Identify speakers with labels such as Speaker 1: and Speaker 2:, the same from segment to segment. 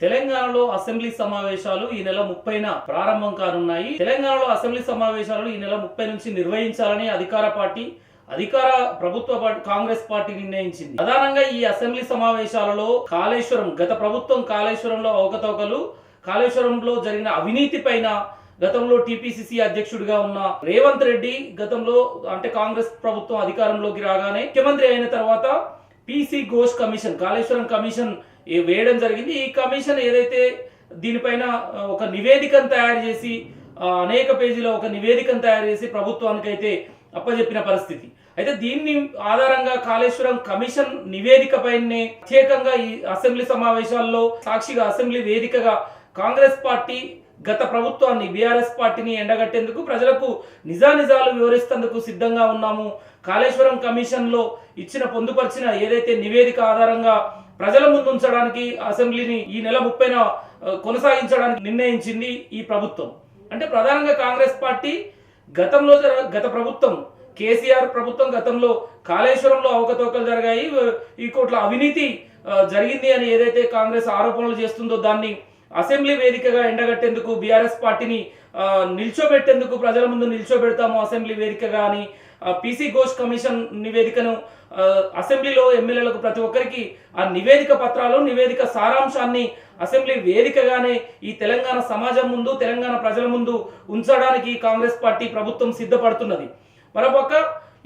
Speaker 1: తెలంగాణలో అసెంబ్లీ సమావేశాలు ఈ నెల ముప్పైన ప్రారంభం కానున్నాయి. తెలంగాణలో అసెంబ్లీ సమావేశాలు ఈ నెల ముప్పై నుంచి నిర్వహించాలని అధికార పార్టీ అధికార ప్రభుత్వ పార్టీ కాంగ్రెస్ పార్టీ నిర్ణయించింది. ప్రధానంగా ఈ అసెంబ్లీ సమావేశాలలో కాళేశ్వరం గత ప్రభుత్వం కాళేశ్వరంలో అవకతవకలు కాళేశ్వరంలో జరిగిన అవినీతి పైన గతంలో టీపీసీసీ అధ్యక్షుడిగా ఉన్న రేవంత్ రెడ్డి గతంలో అంటే కాంగ్రెస్ ప్రభుత్వం అధికారంలోకి రాగానే ముఖ్యమంత్రి అయిన తర్వాత PC Ghosh commission Kaleshwaram commission వేయడం జరిగింది. ఈ కమిషన్ ఏదైతే దీనిపైన ఒక నివేదికను తయారు చేసి అనేక పేజీల ఒక నివేదికను తయారు చేసి ప్రభుత్వానికి అయితే అప్పజెప్పిన పరిస్థితి. అయితే దీన్ని ఆధారంగా కాళేశ్వరం కమిషన్ నివేదిక పైనే ప్రత్యేకంగా ఈ అసెంబ్లీ సమావేశాల్లో సాక్షిగా అసెంబ్లీ వేదికగా కాంగ్రెస్ పార్టీ గత ప్రభుత్వాన్ని బీఆర్ఎస్ పార్టీని ఎండగట్టేందుకు ప్రజలకు నిజానిజాలు వివరిస్తేందుకు సిద్ధంగా ఉన్నాము. కాళేశ్వరం కమిషన్లో ఇచ్చిన పొందుపరిచిన ఏదైతే నివేదిక ఆధారంగా ప్రజల ముందు ఉంచడానికి అసెంబ్లీని ఈ నెల ముప్పైన కొనసాగించడానికి నిర్ణయించింది ఈ ప్రభుత్వం. అంటే ప్రధానంగా కాంగ్రెస్ పార్టీ గతంలో జర- గత ప్రభుత్వం కేసీఆర్ ప్రభుత్వం గతంలో కాళేశ్వరంలో అవకతవకలు జరిగాయి. ఈ కోట్ల అవినీతి జరిగింది అని ఏదైతే కాంగ్రెస్ ఆరోపణలు చేస్తుందో దాన్ని అసెంబ్లీ వేదికగా ఎండగట్టేందుకు బీఆర్ఎస్ పార్టీని నిల్చోబెట్టేందుకు ప్రజల ముందు నిల్చోబెడతాము అసెంబ్లీ వేదికగా అని పీసీ ఘోష్ కమిషన్ నివేదికను అసెంబ్లీలో ఎమ్మెల్యేలకు ప్రతి ఒక్కరికి ఆ నివేదిక పత్రాలు నివేదిక సారాంశాన్ని అసెంబ్లీ వేదికగానే ఈ తెలంగాణ సమాజం ముందు తెలంగాణ ప్రజల ముందు ఉంచడానికి కాంగ్రెస్ పార్టీ ప్రభుత్వం సిద్ధపడుతున్నది. మరోపక్క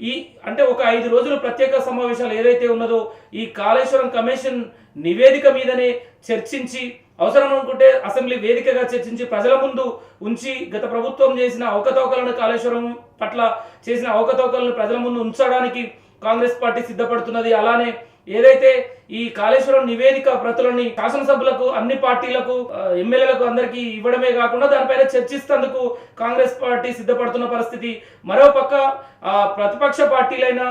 Speaker 1: ఈ అంటే ఒక ఐదు రోజులు ప్రత్యేక సమావేశాలు ఏదైతే ఉన్నదో ఈ కాళేశ్వరం కమిషన్ నివేదిక మీదనే చర్చించి అవసరం అనుకుంటే అసెంబ్లీ వేదికగా చర్చించి ప్రజల ముందు ఉంచి గత ప్రభుత్వం చేసిన అవకతవకలను కాళేశ్వరం పట్ల చేసిన అవకతవకలను ప్రజల ముందు ఉంచడానికి కాంగ్రెస్ పార్టీ సిద్ధపడుతున్నది. అలానే ఏదైతే ఈ కాళేశ్వరం నివేదిక ప్రతులని శాసనసభ్యులకు అన్ని పార్టీలకు ఎమ్మెల్యేలకు అందరికీ ఇవ్వడమే కాకుండా దానిపైన చర్చిస్తేందుకు కాంగ్రెస్ పార్టీ సిద్ధపడుతున్న పరిస్థితి. మరోపక్క ఆ, ప్రతిపక్ష పార్టీలైన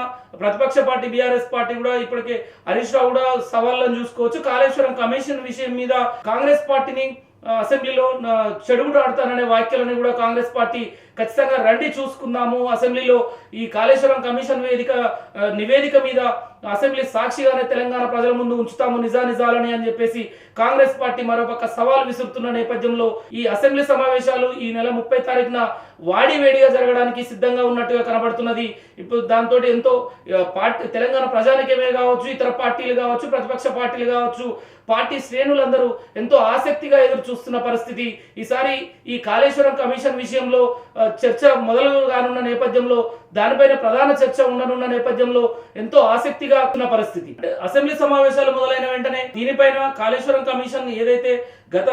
Speaker 1: ప్రతిపక్ష పార్టీ బీఆర్ఎస్ పార్టీ కూడా ఇప్పటికే హరీష్ రావు కూడా సవాళ్ళను చూసుకోవచ్చు. కాళేశ్వరం కమిషన్ విషయం మీద కాంగ్రెస్ పార్టీని అసెంబ్లీలో చెడుగుడు ఆడతాననే వ్యాఖ్యలను కూడా కాంగ్రెస్ పార్టీ ఖచ్చితంగా రండి చూసుకుందాము. అసెంబ్లీలో ఈ కాళేశ్వరం కమిషన్ వేదిక నివేదిక మీద అసెంబ్లీ సాక్షిగానే తెలంగాణ ప్రజల ముందు ఉంచుతాము నిజానిజాలని అని చెప్పేసి కాంగ్రెస్ పార్టీ మరోపక్క సవాల్ విసురుతున్న నేపథ్యంలో ఈ అసెంబ్లీ సమావేశాలు ఈ నెల ముప్పై తారీఖున వాడి వేడిగా జరగడానికి సిద్ధంగా ఉన్నట్టుగా కనబడుతున్నది. ఇప్పుడు దాంతో ఎంతో పార్టీ తెలంగాణ ప్రజానికమే కావచ్చు ఇతర పార్టీలు కావచ్చు ప్రతిపక్ష పార్టీలు కావచ్చు పార్టీ శ్రేణులందరూ ఎంతో ఆసక్తిగా ఎదురు చూస్తున్న పరిస్థితి. ఈసారి ఈ కాళేశ్వరం కమిషన్ విషయంలో చర్చ మొదలు కానున్న నేపథ్యంలో దానిపైన ప్రధాన చర్చ ఉండనున్న నేపథ్యంలో ఎంతో ఆసక్తిగా ఉన్న పరిస్థితి. అసెంబ్లీ సమావేశాలు మొదలైన వెంటనే దీనిపైన కాళేశ్వరం కమిషన్ ఏదైతే గత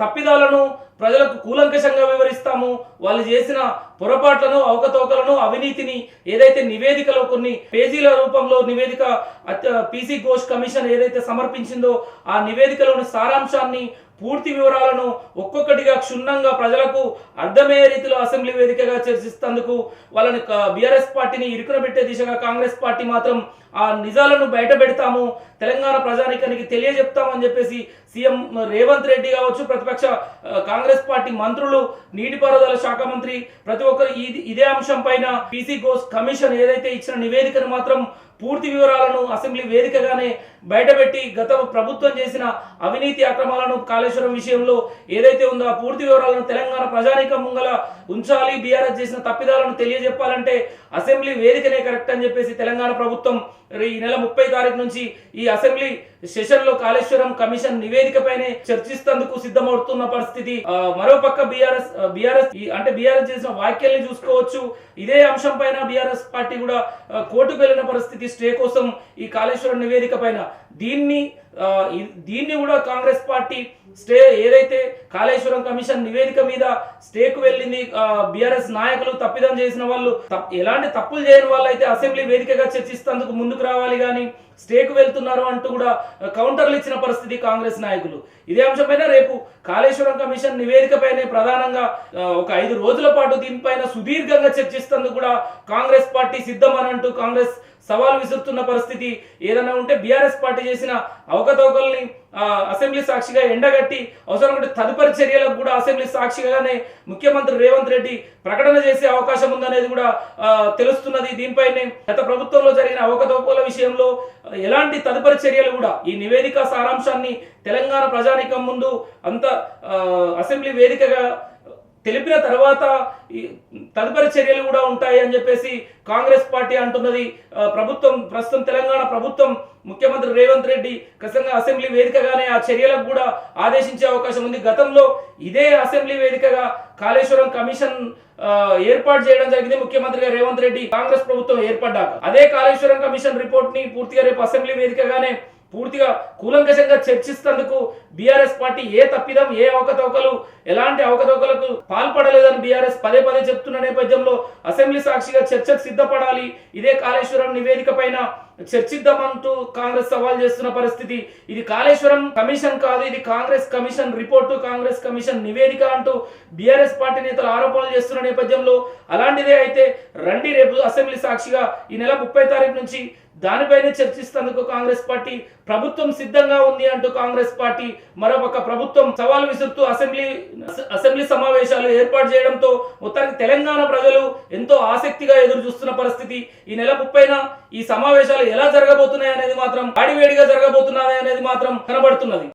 Speaker 1: తప్పిదాలను ప్రజలకు కూలంకషంగా వివరిస్తాము వాళ్ళు చేసిన పొరపాట్లను అవకతవకలను అవినీతిని ఏదైతే నివేదికలో కొన్ని పేజీల రూపంలో నివేదిక పీసీ ఘోష్ కమిషన్ ఏదైతే సమర్పించిందో ఆ నివేదికలోని సారాంశాన్ని పూర్తి వివరాలను ఒక్కొక్కటిగా క్షుణ్ణంగా ప్రజలకు అర్థమయ్యే రీతిలో అసెంబ్లీ వేదికగా చర్చిస్తందుకు వాళ్ళని బీఆర్ఎస్ పార్టీని ఇరుకున పెట్టే దిశగా కాంగ్రెస్ పార్టీ మాత్రం ఆ నిజాలను బయట పెడతాము. తెలంగాణ ప్రజానికానికి తెలియజెప్తామని చెప్పేసి సీఎం రేవంత్ రెడ్డి కావచ్చు ప్రతిపక్ష కాంగ్రెస్ పార్టీ మంత్రులు నీటిపారుదల శాఖ మంత్రి ప్రతి ఒక్కరు ఇది ఇదే అంశం పైన పీసీ ఘోష్ కమిషన్ ఏదైతే ఇచ్చిన నివేదికను మాత్రం పూర్తి వివరాలను అసెంబ్లీ వేదికగానే బయటపెట్టి గత ప్రభుత్వం చేసిన అవినీతి అక్రమాలను కాళేశ్వరం విషయంలో ఏదైతే ఉందో ఆ పూర్తి వివరాలను తెలంగాణ ప్రజానీకం ముంగల ఉంచాలి బీఆర్ఎస్ చేసిన తప్పిదాలను తెలియజెప్పాలంటే అసెంబ్లీ వేదికనే కరెక్ట్ అని చెప్పేసి తెలంగాణ ప్రభుత్వం ఈ నెల ముప్పై తారీఖు నుంచి ఈ అసెంబ్లీ సెషన్లో కాళేశ్వరం కమిషన్ నివేదికపైనే చర్చిస్తందుకు సిద్ధమవుతున్న పరిస్థితి. మరోపక్క బీఆర్ఎస్ బీఆర్ఎస్ అంటే బీఆర్ఎస్ చేసిన వ్యాఖ్యల్ని చూసుకోవచ్చు. ఇదే అంశం పైన బీఆర్ఎస్ పార్టీ కూడా కోర్టుకు వెళ్ళిన పరిస్థితి స్టే కోసం ఈ కాళేశ్వరం నివేదిక పైన. దీన్ని దీన్ని కూడా కాంగ్రెస్ పార్టీ స్టే ఏదైతే కాళేశ్వరం కమిషన్ నివేదిక మీద స్టేకు వెళ్ళింది బీఆర్ఎస్ నాయకులు తప్పిదం చేసిన వాళ్ళు ఎలాంటి తప్పులు చేయని వాళ్ళు అయితే అసెంబ్లీ వేదికగా చర్చిస్తేందుకు ముందుకు రావాలి కానీ స్టేకు వెళ్తున్నారు అంటూ కూడా కౌంటర్లు ఇచ్చిన పరిస్థితి కాంగ్రెస్ నాయకులు. ఇదే అంశంపైన రేపు కాళేశ్వరం కమిషన్ నివేదికపైనే ప్రధానంగా ఒక ఐదు రోజుల పాటు దీనిపైన సుదీర్ఘంగా చర్చిస్తేందుకు కూడా కాంగ్రెస్ పార్టీ సిద్ధం అని అంటూ కాంగ్రెస్ సవాల్ విసురుతున్న పరిస్థితి ఏదైనా ఉంటే బీఆర్ఎస్ పార్టీ చేసిన అవకతవకల్ని అసెంబ్లీ సాక్షిగా ఎండగట్టి అవసరం ఉంటే తదుపరి చర్యలకు కూడా అసెంబ్లీ సాక్షిగానే ముఖ్యమంత్రి రేవంత్ రెడ్డి ప్రకటన చేసే అవకాశం ఉందనేది కూడా తెలుస్తున్నది. దీనిపైనే గత ప్రభుత్వంలో జరిగిన అవకతవకల విషయంలో ఎలాంటి తదుపరి చర్యలు కూడా ఈ నివేదిక సారాంశాన్ని తెలంగాణ ప్రజానికం ముందు అంత అసెంబ్లీ వేదికగా తెలిపిన తర్వాత తదుపరి చర్యలు కూడా ఉంటాయి అని చెప్పేసి కాంగ్రెస్ పార్టీ అంటున్నది. ప్రభుత్వం ప్రస్తుతం తెలంగాణ ప్రభుత్వం ముఖ్యమంత్రి రేవంత్ రెడ్డి ఖచ్చితంగా అసెంబ్లీ వేదికగానే ఆ చర్యలకు కూడా ఆదేశించే అవకాశం ఉంది. గతంలో ఇదే అసెంబ్లీ వేదికగా కాళేశ్వరం కమిషన్ ఏర్పాటు చేయడం జరిగింది ముఖ్యమంత్రిగా రేవంత్ రెడ్డి. కాంగ్రెస్ ప్రభుత్వం ఏర్పడ్డాక. అదే కాళేశ్వరం కమిషన్ రిపోర్ట్ని పూర్తిగా రేపు అసెంబ్లీ వేదికగానే పూర్తిగా కూలంకషంగా చర్చిస్తందుకు బీఆర్ఎస్ పార్టీ ఏ తప్పిదం ఏ అవకతవకలు ఎలాంటి అవకతవకలకు పాల్పడలేదని బీఆర్ఎస్ పదే పదే చెప్తున్న నేపథ్యంలో అసెంబ్లీ సాక్షిగా చర్చకు సిద్ధపడాలి. ఇదే కాళేశ్వరం నివేదిక పైన చర్చిద్దామంటూ కాంగ్రెస్ సవాల్ చేస్తున్న పరిస్థితి. ఇది కాళేశ్వరం కమిషన్ కాదు ఇది Congress commission report Congress commission నివేదిక అంటూ బీఆర్ఎస్ పార్టీ నేతలు ఆరోపణలు చేస్తున్న నేపథ్యంలో అలాంటిదే అయితే రండి రేపు అసెంబ్లీ సాక్షిగా ఈ నెల ముప్పై తారీఖు నుంచి దానిపైనే చర్చిస్తేందుకు కాంగ్రెస్ పార్టీ ప్రభుత్వం సిద్ధంగా ఉంది అంటూ కాంగ్రెస్ పార్టీ మరోపక్క ప్రభుత్వం సవాల్ విసురుతూ అసెంబ్లీ అసెంబ్లీ సమావేశాలు ఏర్పాటు చేయడంతో మొత్తానికి తెలంగాణ ప్రజలు ఎంతో ఆసక్తిగా ఎదురు చూస్తున్న పరిస్థితి. ఈ నెల ముప్పైన ఈ సమావేశాలు ఎలా జరగబోతున్నాయి అనేది మాత్రం ఆడివేడిగా జరగబోతున్నాయి అనేది మాత్రం కనబడుతున్నది.